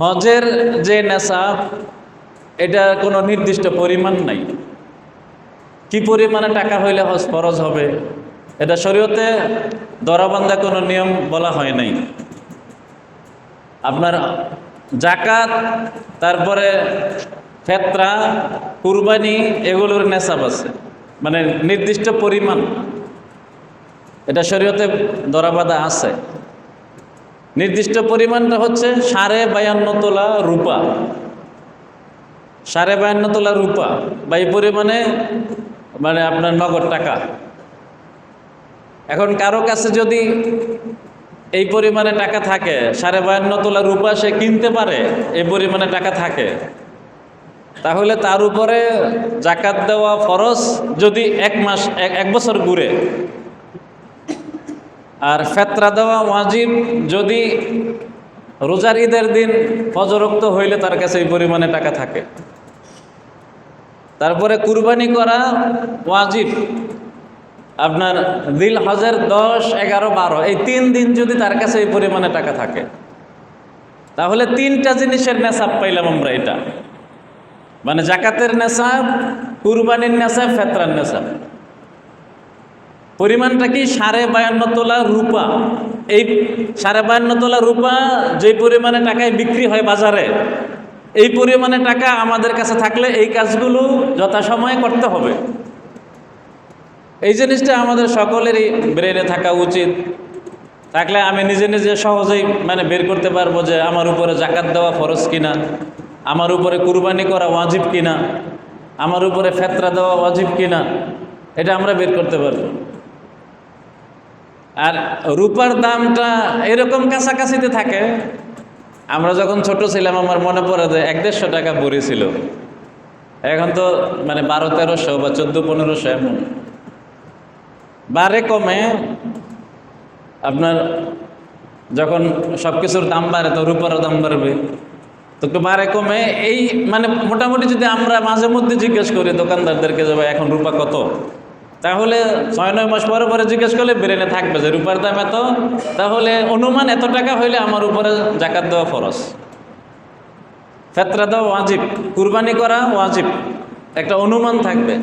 হজের যে নেশাব এটা কোনো নির্দিষ্ট পরিমাণ নাই। কি পরিমাণে টাকা হইলে হজ ফরজ হবে, এটা শরীয়তে দরাবান্ধা কোনো নিয়ম বলা হয় নাই। আপনার জাকাত তারপরে ফেতরা, কুরবানি, এগুলোর নেশাব আছে। মানে নির্দিষ্ট পরিমাণ। এটা শরীয়তে দরাবাধা আছে। নির্দিষ্ট পরিমাণটা হচ্ছে সাড়ে বায়ান্ন তোলা রূপা। সাড়ে বায়ান্ন তোলা রূপা বা এই পরিমাণে মানে আপনার নগদ টাকা। এখন কারও কাছে যদি এই পরিমাণে টাকা থাকে, সাড়ে বায়ান্ন তোলা রূপা সে কিনতে পারে, এই পরিমাণে টাকা থাকে, তাহলে তার উপরে জাকাত দেওয়া ফরজ যদি এক মাস, এক এক বছর ঘুরে। আর ফেতরা দেওয়া ওয়াজিব যদি রোজার ঈদের দিন ফজরক্ত হইলে তার কাছে এই পরিমাণে টাকা থাকে। তারপরে কুরবানি করা ওয়াজিব। আপনার দিল হজের দশ, এগারো, বারো, এই তিন দিন যদি তার কাছে এই পরিমাণে টাকা থাকে, তাহলে তিনটা জিনিসের নেশাব পাইলাম আমরা এটা। মানে জাকাতের নেশাব, কুরবানির নেশাব, ফেতরার নেশাব। পরিমাণটা কি সাড়ে বায়ান্ন তোলা রূপা? এই সাড়ে বায়ান্ন তোলা রূপা যে পরিমাণে টাকায় বিক্রি হয় বাজারে, এই পরিমাণে টাকা আমাদের কাছে থাকলে এই কাজগুলো যথাসময়ে করতে হবে। এই জিনিসটা আমাদের সকলেরই ব্রেনে থাকা উচিত। থাকলে আমি নিজে নিজে সহজেই মানে বের করতে পারব যে আমার উপরে জাকাত দেওয়া ফরজ কিনা, আমার উপরে কুরবানি করা ওয়াজিব কিনা, আমার উপরে ফেতরা দেওয়া ওয়াজিব কিনা, এটা আমরা বের করতে পারব। আর রূপার দামটা এরকম কাছাকাছিতে থাকে। আমরা যখন ছোট ছিলাম, আমার মনে পড়ে যে এক দেড়শো টাকা ভরি ছিল। এখন তো মানে বারো তেরোশো বা চোদ্দ পনেরোশো এমন। বারে কমে। আপনার যখন সব কিছুর দাম বাড়ে, তো রূপারও দাম বাড়বে। তো বারে কমে। এই মানে মোটামুটি যদি আমরা মাঝে মধ্যে জিজ্ঞেস করি, দোকানদারদেরকে যে এখন রূপা কত? তাহলে ছয়, নয় মাস পরে পরে জিজ্ঞেস করলে ব্রেনে থাকবে যে রূপার দাম এত? তাহলে অনুমান এত টাকা হইলে আমার উপরে জাকাত দেওয়া ফরজ। ফেতরা দেওয়া ওয়াজিব, কুরবানি করা ওয়াজিব, একটা অনুমান থাকবে।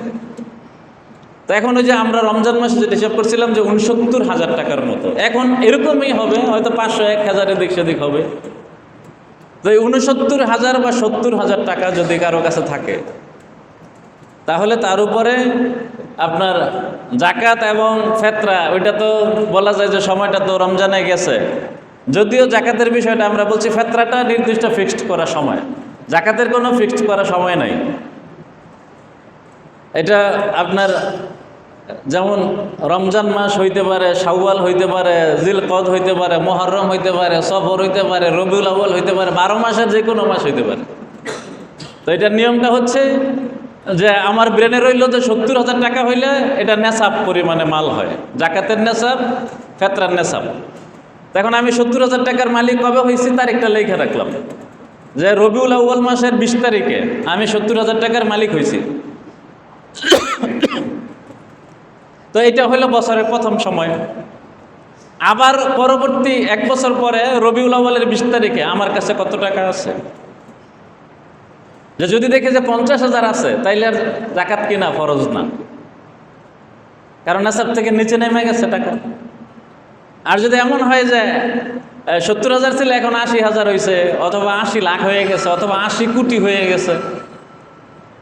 তো এখন ওই যে আমরা রমজান মাসে যেটা হিসাব করছিলাম যে উনসত্তর হাজার টাকার মতো। এখন এরকমই হবে, হয়তো পাঁচশো, এক হাজারের দিক সেদিক হবে। তো এই উনসত্তর হাজার বা সত্তর হাজার টাকা যদি কারও কাছে থাকে, তাহলে তার উপরে আপনার জাকাত এবং ফেতরা, ওইটা তো বলা যায় যে সময়টা তো রমজানে গেছে। যদিও জাকাতের বিষয়টা আমরা বলছি ফেতরাটা নির্দিষ্ট ফিক্সড করা সময়। জাকাতের কোনো ফিক্সড করা সময় নাই। এটা আপনার যেমন রমজান মাস হইতে পারে, শাওয়াল হইতে পারে, জিলকদ হইতে পারে মহরম হইতে পারে, সফর হইতে পারে, রবিউল আউ্বাল হইতে পারে, বারো মাসের যে কোনো মাস হইতে পারে। তো এটার নিয়মটা হচ্ছে যে আমার ব্রেনে রইল যে সত্তর হাজার টাকা হইলে এটা নেশাব পরিমাণে মাল হয়। জাকাতের নেশাব, ফেতরার নেশাব। তখন আমি সত্তর হাজার টাকার মালিক কবে হয়েছি তারিখটা লেখে রাখলাম। যে রবিউল আউ্বাল মাসের বিশ তারিখে আমি সত্তর হাজার টাকার মালিক হয়েছি তো এটা হলো বছরের প্রথম সময়। আবার পরবর্তী এক বছর পরে রবিউল আউ্বালের বিশ তারিখে আমার কাছে কত টাকা আছে? যে যদি দেখে যে পঞ্চাশ হাজার আছে, তাইলে আর জাকাত কিনা, ফরজ না। কারণ এসব থেকে নিচে নেমে গেছে টাকা। আর যদি এমন হয় যে সত্তর হাজার ছিল, এখন আশি হাজার হয়েছে অথবা আশি লাখ হয়ে গেছে, অথবা আশি কোটি হয়ে গেছে,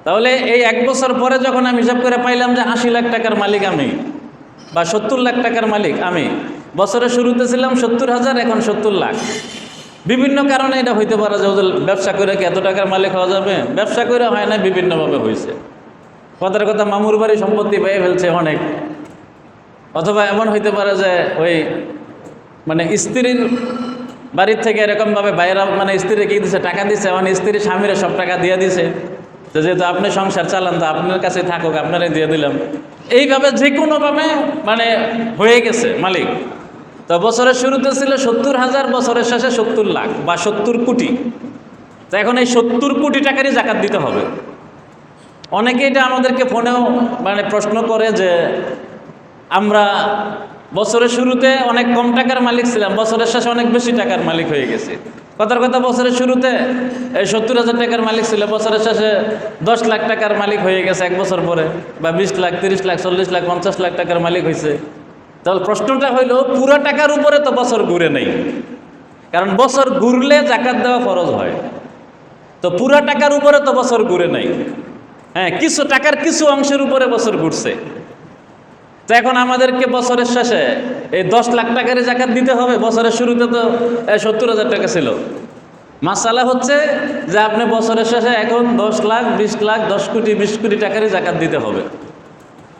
তাহলে এই এক বছর পরে যখন আমি হিসাব করে পাইলাম যে আশি লাখ টাকার মালিক আমি, বা সত্তর লাখ টাকার মালিক আমি, বছরের শুরুতে ছিলাম সত্তর হাজার, এখন সত্তর লাখ। বিভিন্ন কারণে এটা হইতে পারে যে ওদের ব্যবসা করে কি এত টাকার মালিক হওয়া যাবে? ব্যবসা করে হয় না বিভিন্নভাবে হয়েছে কথার কথা মামুর বাড়ি সম্পত্তি পেয়ে ফেলছে অনেক। অথবা এমন হইতে পারে যে ওই মানে স্ত্রীর বাড়ির থেকে এরকমভাবে বাইরে মানে স্ত্রী কি দিছে, টাকা দিছে মানে স্ত্রী স্বামীরা সব টাকা দিয়ে দিছে। তো যেহেতু আপনি সংসার চালান, তো আপনার কাছে থাকুক, আপনারাই দিয়ে দিলাম। এইভাবে যে কোনোভাবে মানে হয়ে গেছে মালিক। তো বছরের শুরুতে ছিল সত্তর হাজার, বছরের শেষে সত্তর লাখ বা সত্তর কোটি। তো এখন এই সত্তর কোটি টাকারই জাকাত দিতে হবে। অনেকে এটা আমাদেরকে ফোনেও মানে প্রশ্ন করে যে, আমরা বছরের শুরুতে অনেক কম টাকার মালিক ছিলাম, বছরের শেষে অনেক বেশি টাকার মালিক হয়ে গেছে। কথার কথা, বছরের শুরুতে এই সত্তর হাজার টাকার মালিক ছিল, বছরের শেষে দশ লাখ টাকার মালিক হয়ে গেছে এক বছর পরে, বা বিশ লাখ, তিরিশ লাখ, চল্লিশ লাখ, পঞ্চাশ লাখ টাকার মালিক হয়েছে তাহলে প্রশ্নটা হইল, পুরো টাকার উপরে তো বছর ঘুরে নেই। কারণ বছর ঘুরলে জাকাত দেওয়া ফরজ হয়। তো পুরো টাকার উপরে তো বছর ঘুরে নাই। হ্যাঁ কিছু টাকার কিছু অংশের উপরে বছর ঘুরছে। তো এখন আমাদেরকে বছরের শেষে এই দশ লাখ টাকারই জাকাত দিতে হবে। বছরের শুরুতে তো সত্তর হাজার টাকা ছিল। মাসালা হচ্ছে যে আপনি বছরের শেষে এখন দশ লাখ, বিশ লাখ, দশ কোটি, বিশ কোটি টাকারই জাকাত দিতে হবে।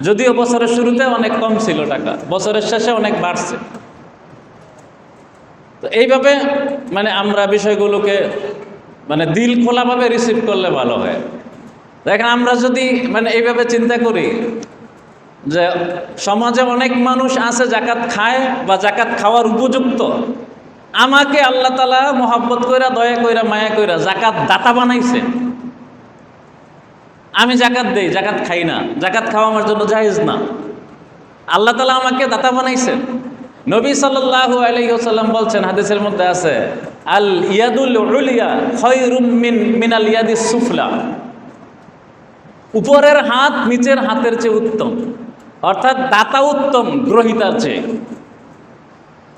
যদিও বছরের শুরুতে অনেক কম ছিল টাকা, বছরের শেষে অনেক বাড়ছে। তো এইভাবে মানে আমরা বিষয়গুলোকে মানে দিল খোলাভাবে রিসিভ করলে ভালো হয়। দেখেন, আমরা যদি মানে এইভাবে চিন্তা করি যে সমাজে অনেক মানুষ আছে জাকাত খায় বা জাকাত খাওয়ার উপযুক্ত। আমাকে আল্লাহ তালা মোহাব্বত কইরা, দয়া কইরা, মায়া কইরা জাকাত দাতা বানাইছে। আমি জাকাত দেই, জাকাত খাই না। জাকাত খাওয়া আমার জন্য জায়েজ না। আল্লাহ তালা আমাকে দাতা বানাইছেন। নবী সাল্লাল্লাহু আলাইহি বলছেন, হাদিসের মধ্যে আছে, আল ইয়াদুল খায়রুম মিন, মিনাল ইয়াদিস সুফলা। উপরের হাত নিচের হাতের চেয়ে উত্তম। অর্থাৎ দাতা উত্তম, গ্রহিতার চেয়ে।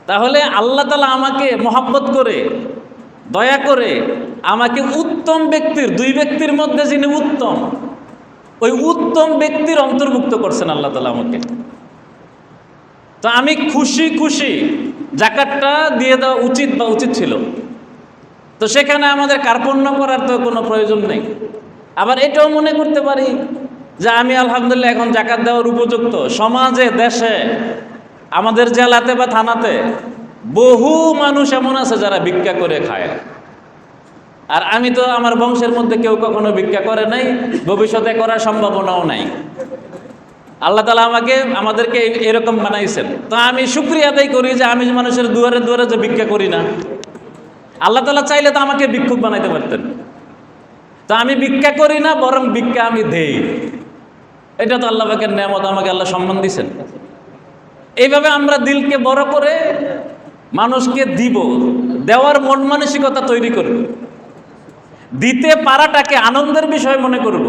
তাহলে আল্লাহ তালা আমাকে মহাব্বত করে, দয়া করে, আমাকে উত্তম ব্যক্তির, দুই ব্যক্তির মধ্যে যিনি উত্তম ওই উত্তম ব্যক্তির অন্তর্ভুক্ত করছেন আল্লাহ তালা আমাকে। তো আমি খুশি খুশি, জাকাতটা দিয়ে দেওয়া উচিত বা উচিত ছিল। তো সেখানে আমাদের কার্পণ্য করার তো কোনো প্রয়োজন নেই। আবার এটাও মনে করতে পারি যে আমি আলহামদুলিল্লাহ এখন জাকাত দেওয়ার উপযুক্ত। সমাজে, দেশে, আমাদের জেলাতে বা থানাতে বহু মানুষ এমন আছে যারা ভিক্ষা করে খায় আর আমি তো আমার বংশের মধ্যে কেউ কখনো ভিক্ষা করে নাই, ভবিষ্যতে করার সম্ভাবনাও নাই। আল্লাহ তালা আমাকে, আমাদেরকে এরকম বানাইছেন। তো আমি শুক্রিয়া আদায় করি যে আমি মানুষের দুয়ারে দুয়ারে যে ভিক্ষা করি না। আল্লাহ তালা চাইলে তো আমাকে ভিক্ষুক বানাইতে পারতেন। তো আমি ভিক্ষা করি না, বরং ভিক্ষা আমি দেই। এটা তো আল্লাহ পাকের নেয়ামত, আমাকে আল্লাহ সম্মান দিছেন এইভাবে আমরা দিলকে বড় করে মানুষকে দিব, দেওয়ার মন মানসিকতা তৈরি করব। দিতে পারাটাকে আনন্দের বিষয় মনে করব।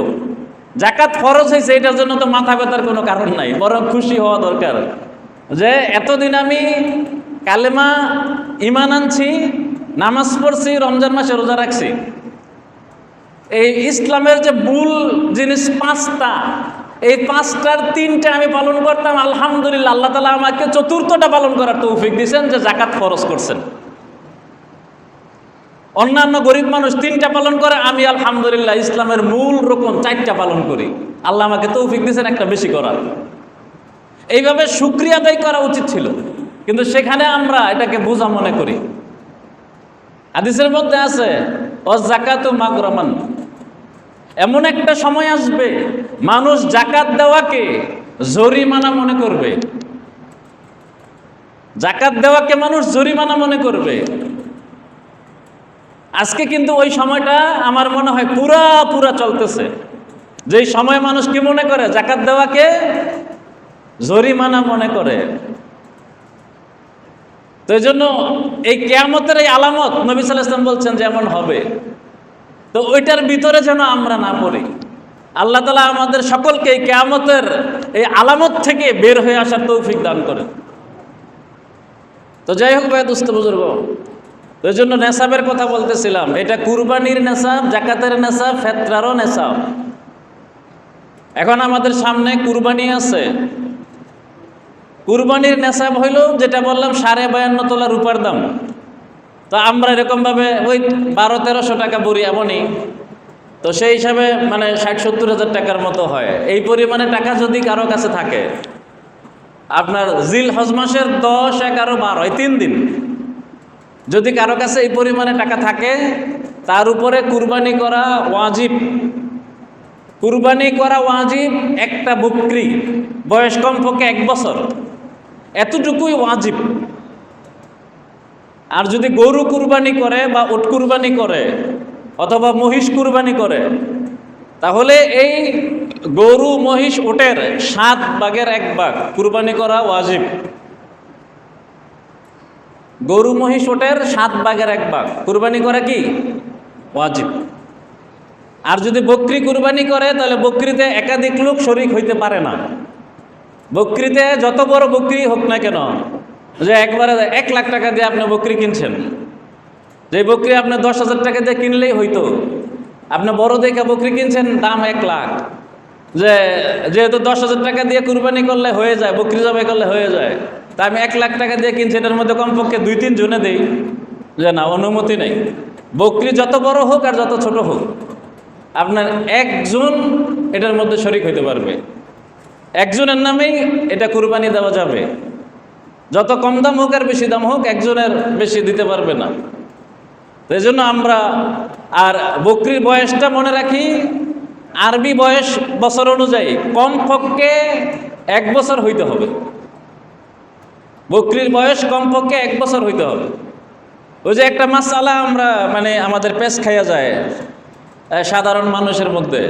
জাকাত ফরজ হয়েছে, এটার জন্য তো মাথা ব্যথার কোনো কারণ নাই, বরং খুশি হওয়া দরকার। যে এতদিন আমি কালেমা ইমান আনছি, নামাজ পড়ছি, রমজান মাসে রোজা রাখছি। এই ইসলামের যে মূল জিনিস পাঁচটা, এই পাঁচটার তিনটা আমি পালন করতাম, আলহামদুলিল্লাহ, আল্লাহ তালা আমাকে চতুর্থটা পালন করার তৌফিক দিয়েছেন যে জাকাত খরচ করছেন। অন্যান্য গরিব মানুষ তিনটা পালন করে, আমি আলহামদুলিল্লাহ ইসলামের মূল রকম চারটা পালন করি। আল্লাহ আমাকে তৌফিক দিয়েছেন, একটা বেশি করার। এইভাবে সুক্রিয়া আদায় করা উচিত ছিল। কিন্তু সেখানে আমরা এটাকে বোঝা মনে করি। হাদিসের মধ্যে আছে ও মাগরমান। এমন একটা সময় আসবে, মানুষ জাকাত দেওয়াকে জরিমানা মনে করবে। জাকাত দেওয়াকে মানুষ জরিমানা মনে করবে। আজকে কিন্তু ওই সময়টা আমার মনে হয় পুরা পুরা চলতেছে। যেই সময় মানুষ কি মনে করে? জাকাত দেওয়াকে জরিমানা মনে করে। তো এই জন্য এই কেয়ামতের এই আলামত নবী সাল্লাহ ইসলাম বলছেন যে এমন হবে। তো ওইটার ভিতরে যেন আমরা না পড়ি। আল্লাহ তালা আমাদের সকলকে এই কেয়ামতের এই আলামত থেকে বের হয়ে আসার তৌফিক দান করেন। তো যাই হোক ভাই, দুস্থ বুজুর্গ তো এই জন্য নেশাবের কথা বলতেছিলাম। এটা কুরবানির নেশাব, জাকাতের নেশাব, ফেতরারও নেশাব। এখন আমাদের সামনে কুরবানি আছে। কুরবানির নেশাব হইল যেটা বললাম, সাড়ে বায়ান্ন তোলা রূপার দাম। তো আমরা এরকমভাবে, ওই বারো তেরোশো টাকা বড়ি এমনই। তো সেই হিসাবে মানে ষাট সত্তর হাজার টাকার মতো হয়। এই পরিমাণে টাকা যদি কারও কাছে থাকে, আপনার জিল হজ মাসের দশ, এগারো, বারো, এই তিন দিন। যদি কারও কাছে এই পরিমাণে টাকা থাকে, তার উপরে কুরবানি করা ওয়াজিব। কুরবানি করা ওয়াজিব একটা বকরি বয়স কমপক্ষে এক বছর। এতটুকুই ওয়াজিব। আর যদি গরু কুরবানি করে বা উট কুরবানি করে অথবা মহিষ কুরবানি করে, তাহলে এই গরু, মহিষ ওটের সাত ভাগের এক ভাগ কুরবানি করা ওয়াজিব। গরু মহিষ ওটের সাত ভাগের এক ভাগ। কুরবানি করা কি? ওয়াজিব। আর যদি বকরি কুরবানি করে, তাহলে বকরিতে একাধিক লোক শরিক হইতে পারে না। বকরিতে যত বড় বকরি হোক না কেন, যে একবারে এক লাখ টাকা দিয়ে আপনি বকরি কিনছেন, যে বকরি আপনি দশ হাজার টাকা দিয়ে কিনলেই হইতো। আপনি বড় দেখে বকরি কিনছেন, দাম এক লাখ। যে যেহেতু দশ হাজার টাকা দিয়ে কুরবানি করলে হয়ে যায়, বকরি জবাই করলে হয়ে যায়। তা আমি এক লাখ টাকা দিয়ে কিনছি, এটার মধ্যে কমপক্ষে দুই, তিন জনে দেই। যে না, অনুমতি নেই। বকরি যত বড় হোক আর যত ছোট হোক, আপনার একজন এটার মধ্যে শরিক হইতে পারবে। একজনের নামেই এটা কুরবানি দেওয়া যাবে। যত কম দাম হোক আর বেশি দাম হোক, একজনের বেশি দিতে পারবে না। এই জন্য আমরা আর বকরির বয়সটা মনে রাখি, আরবি বয়স বছর অনুযায়ী কমপক্ষে এক বছর হইতে হবে। বকরির বয়স কমপক্ষে এক বছর হইতে হবে। ওই যে একটা মাসালা আমরা মানে আমাদের পেস খাইয়া যায় সাধারণ মানুষের মধ্যে।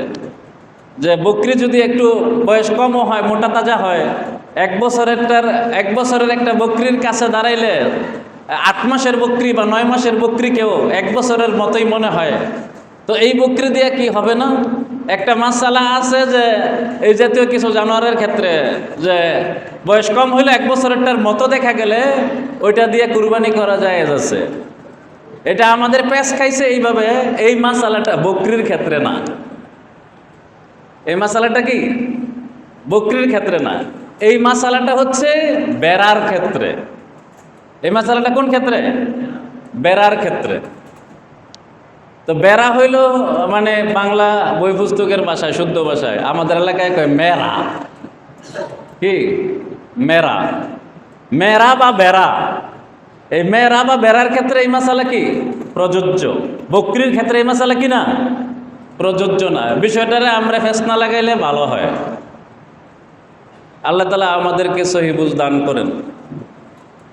যে বকরি যদি একটু বয়স কমও হয়, মোটা তাজা হয়, এক বছরেরটার, এক বছরের একটা বকরির কাছে দাঁড়াইলে আট মাসের বকরি বা নয় মাসের বকরিকেও এক বছরের মতোই মনে হয়। তো এই বকরি দিয়ে কি হবে না? একটা মাসালা আছে যে, এই জাতীয় কিছু জানোয়ারের ক্ষেত্রে, যে বয়স কম হইলে এক বছরেরটার মতো দেখা গেলে ওইটা দিয়ে কুরবানি করা যায় আছে। এটা আমাদের প্যাঁচ খাইছে এইভাবে, এই মাসালাটা বকরির ক্ষেত্রে না। এই মশালাটা কি? বকরির ক্ষেত্রে না। এই মশালাটা হচ্ছে বেড়ার ক্ষেত্রে। এই মশালাটা কোন ক্ষেত্রে? বেড়ার ক্ষেত্রে। তো বেড়া হইল মানে বাংলা বই পুস্তকের ভাষায়, শুদ্ধ ভাষায়। আমাদের এলাকায় কয় মেরা। কি? মেরা। মেরা বা বেড়া। এই মেরা বা বেড়ার ক্ষেত্রে এই মশালা কি? প্রযোজ্য। বকরির ক্ষেত্রে এই মশালা কি না? প্রযোজ্য না। বিষয়টারে আমরা ফেস না লাগাইলে ভালো হয়। আল্লাহ তালা আমাদেরকে সহিবুজ দান করেন।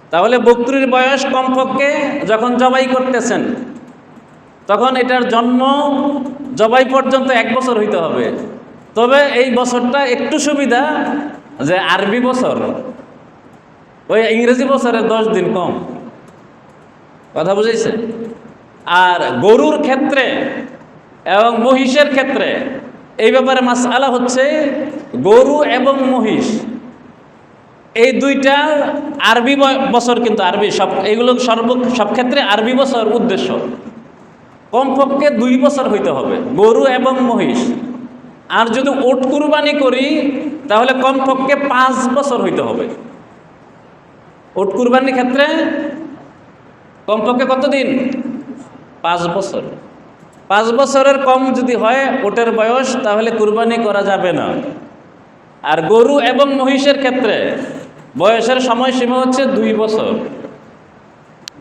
তাহলে বকরির বয়স কমপক্ষে যখন জবাই করতেছেন তখন এটার জন্ম জবাই পর্যন্ত এক বছর হইতে হবে। তবে এই বছরটা একটু সুবিধা যে আরবি বছর, ওই ইংরেজি বছরের দশ দিন কম। কথা বুঝেছে আর গরুর ক্ষেত্রে এবং মহিষের ক্ষেত্রে এই ব্যাপারে মাসআলা হচ্ছে গরু এবং মহিষ। এই দুইটা আরবি বছর কিন্তু আরবি, সব এইগুলো সর্ব, সব ক্ষেত্রে আরবি বছর উদ্দেশ্য। কমপক্ষে দুই বছর হইতে হবে, গরু এবং মহিষ। আর যদি ওট কুরবানি করি, তাহলে কমপক্ষে পাঁচ বছর হইতে হবে। ওট কুরবানির ক্ষেত্রে কমপক্ষে কতদিন? পাঁচ বছর। পাঁচ বছরের কম যদি হয় ওটের বয়স, তাহলে কুরবানি করা যাবে না। আর গরু এবং মহিষের ক্ষেত্রে বয়সের সময়সীমা হচ্ছে দুই বছর।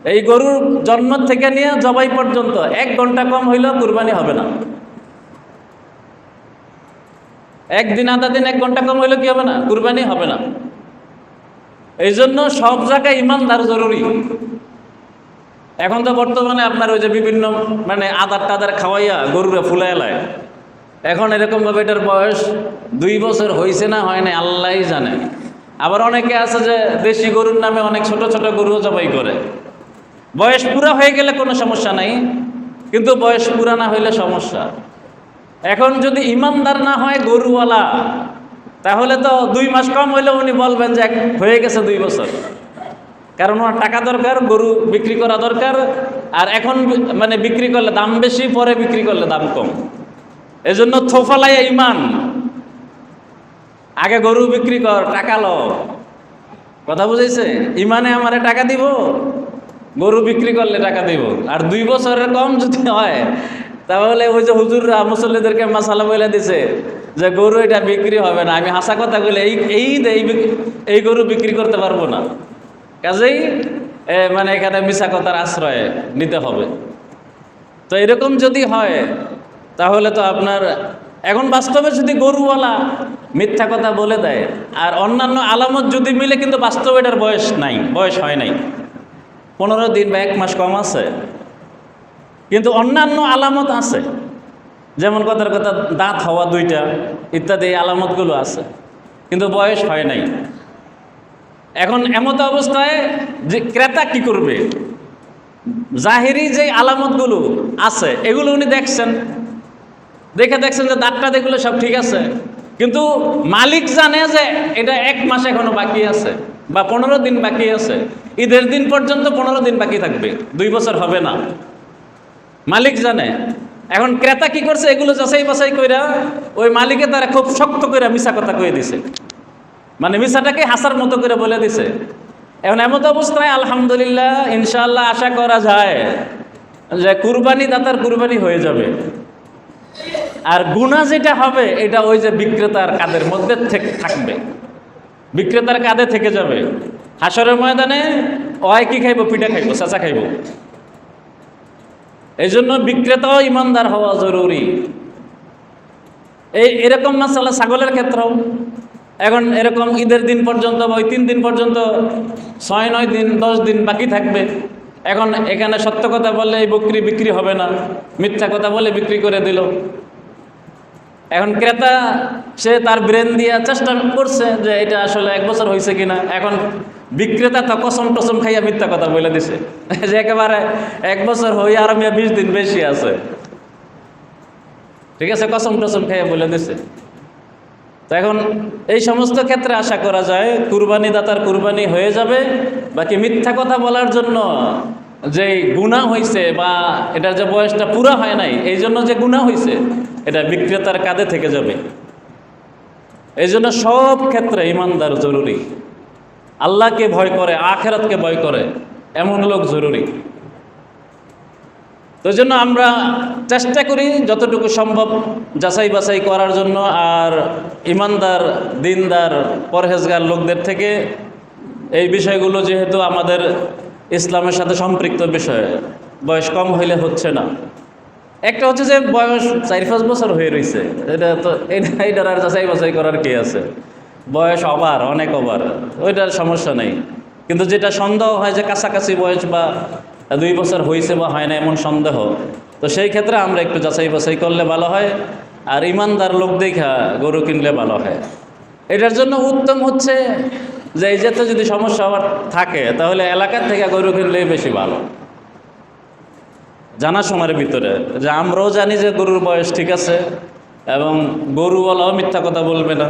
এই গরুর জন্ম থেকে নিয়ে জবাই পর্যন্ত এক ঘণ্টা কম হইলেও কুরবানি হবে না। একদিন আধা দিন এক ঘণ্টা কম হইলেও কি হবে না? কুরবানি হবে না। এই জন্য সব জায়গায় ইমানদার জরুরি। এখন তো বর্তমানে আপনার ওই যে বিভিন্ন মানে আদার টাদার খাওয়াইয়া গরুরা ফুলাই এলায় এখন এরকমভাবে এটার বয়স দুই বছর হয়েছে না হয় না আল্লাহই জানে। আবার অনেকে আছে যে দেশি গরুর নামে অনেক ছোট ছোট গরুও জবাই করে। বয়স পুরা হয়ে গেলে কোনো সমস্যা নাই, কিন্তু বয়স পুরা না হইলে সমস্যা। এখন যদি ইমানদার না হয় গরুওয়ালা, তাহলে তো দুই মাস কম হইলে উনি বলবেন যে হয়ে গেছে দুই বছর। কারণ ওনার টাকা দরকার, গরু বিক্রি করা দরকার, আর এখন মানে বিক্রি করলে দাম বেশি, পরে বিক্রি করলে দাম কম। এজন্য থোফালাইয়া ইমান। আগে গরু বিক্রি কর, টাকা ল কথা বুঝাইছে ইমানে আমারে টাকা দিব? গরু বিক্রি করলে টাকা দিব। আর দুই বছরের কম যদি হয়, তাহলে ওই যে হুজুররা মুসল্লিদেরকে মাসালা বলে দিছে যে গরু এটা বিক্রি হবে না। আমি হাসা কথা বলে এই এই এই গরু বিক্রি করতে পারব না। কাজেই মানে এখানে মিশা কথার আশ্রয় নিতে হবে। তো এরকম যদি হয়, তাহলে তো আপনার, এখন বাস্তবে যদি গরুওয়ালা মিথ্যা কথা বলে দেয়, আর অন্যান্য আলামত যদি মিলে, কিন্তু বাস্তবে এটার বয়স নাই, বয়স হয় নাই। পনেরো দিন বা এক মাস কম আছে। কিন্তু অন্যান্য আলামত আছে। যেমন কথার কথা, দাঁত হওয়া দুইটা, ইত্যাদি আলামতগুলো আছে। কিন্তু বয়স হয় নাই। এখন এমত অবস্থায় যে ক্রেতা কি করবে? জাহেরি যে আলামতগুলো আছে, এগুলো উনি দেখছেন। দেখে দেখছেন যে দাঁতটা দেখলে সব ঠিক আছে। কিন্তু মালিক জানে যে এটা এক মাস এখনও বাকি আছে বা পনেরো দিন বাকি আছে। ঈদের দিন পর্যন্ত পনেরো দিন বাকি থাকবে, দুই বছর হবে না। মালিক জানে। এখন ক্রেতা কি করছে, এগুলো যাচাই বাছাই কইরা ওই মালিকে তারা খুব শক্ত করে মিশা কথা কয়ে দিছে। মানে মিশাটাকে হাসার মতো করে বলে দিছে। এখন এমত অবস্থায় আলহামদুলিল্লাহ ইনশাল্লাহ আশা করা যায় যে কুরবানি দাতার কুরবানি হয়ে যাবে। আর গুণা যেটা হবে, এটা ওই যে বিক্রেতার কাদের মধ্যে থেকে থাকবে। বিক্রেতার কাঁধে থেকে যাবে। হাসরের ময়দানে অয় কি খাইব, পিঠা খাইব, চাচা খাইব। এই জন্য বিক্রেতাও ইমানদার হওয়া জরুরি। এই এরকম মাসালা ছাগলের ক্ষেত্রেও। এখন এরকম ঈদের দিন পর্যন্ত বা ওই তিন দিন পর্যন্ত ছয়, নয় দিন, দশ দিন বাকি থাকবে। এখন এখানে সত্য কথা বললে এই বকরি বিক্রি হবে না। মিথ্যা কথা বলে বিক্রি করে দিল। এখন ক্রেতা, সে তার ব্রেন দিয়ে চেষ্টা করছে যে এটা আসলে এক বছর হয়েছে কিনা। এখন বিক্রেতা তো কসম টসম খাইয়া মিথ্যা কথা বলে দিছে। যে একেবারে এক বছর হই আর আমি বিশ দিন বেশি আছে। ঠিক আছে, কসম টসম খাইয়া বলে দিছে। তো এখন এই সমস্ত ক্ষেত্রে আশা করা যায়, কুরবানি দাতার কুরবানি হয়ে যাবে। বাকি মিথ্যা কথা বলার জন্য যে গুণা হয়েছে বা এটার যে বয়সটা পুরা হয় নাই, এই জন্য যে গুণা হয়েছে এটা বিক্রেতার কাঁধে থেকে যাবে। এই জন্য সব ক্ষেত্রে ইমানদার জরুরি। আল্লাহকে ভয় করে, আখেরাতকে ভয় করে, এমন লোক জরুরি। তো জন্য আমরা চেষ্টা করি যতটুকু সম্ভব যাচাই বাছাই করার জন্য, আর ইমানদার, দিনদার, পরহেজগার লোকদের থেকে এই বিষয়গুলো যেহেতু আমাদের ইসলামের সাথে সম্পৃক্ত বিষয়, বয়স কম হইলে হচ্ছে না। একটা হচ্ছে যে বয়স চার পাঁচ বছর হয়ে রয়েছে এটা তো এটা এটার আর যাচাই বাছাই করার কি আছে? বয়স অবার অনেক অবার ওইটার সমস্যা নেই। কিন্তু যেটা সন্দেহ হয় যে কাছাকাছি বয়স বা দুই বছর হয়েছে বা হয় না এমন সন্দেহ, তো সেই ক্ষেত্রে আমরা একটু যাচাই বাছাই করলে ভালো হয়, আর ইমানদার লোক দেখা গরু কিনলে ভালো হয়। এটার জন্য উত্তম হচ্ছে যে এই যেতে যদি সমস্যা আবার থাকে, তাহলে এলাকার থেকে গরু কিনলেই বেশি ভালো। জানা সময়ের ভিতরে যে আমরাও জানি যে গরুর বয়স ঠিক আছে এবং গরুওয়ালাও মিথ্যা কথা বলবে না।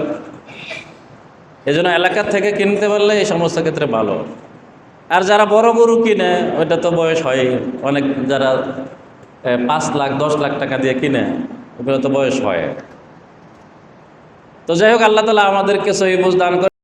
এই জন্য এলাকার থেকে কিনতে পারলে এই সমস্ত ক্ষেত্রে ভালো। আর যারা বড় গরু কিনে, ওইটা তো বয়স হয় অনেক, যারা পাঁচ লাখ, দশ লাখ টাকা দিয়ে কিনে, ওগুলো তো বয়স হয়। তো যাই হোক, আল্লাহ তালা আমাদেরকে সহি বুঝ দান করে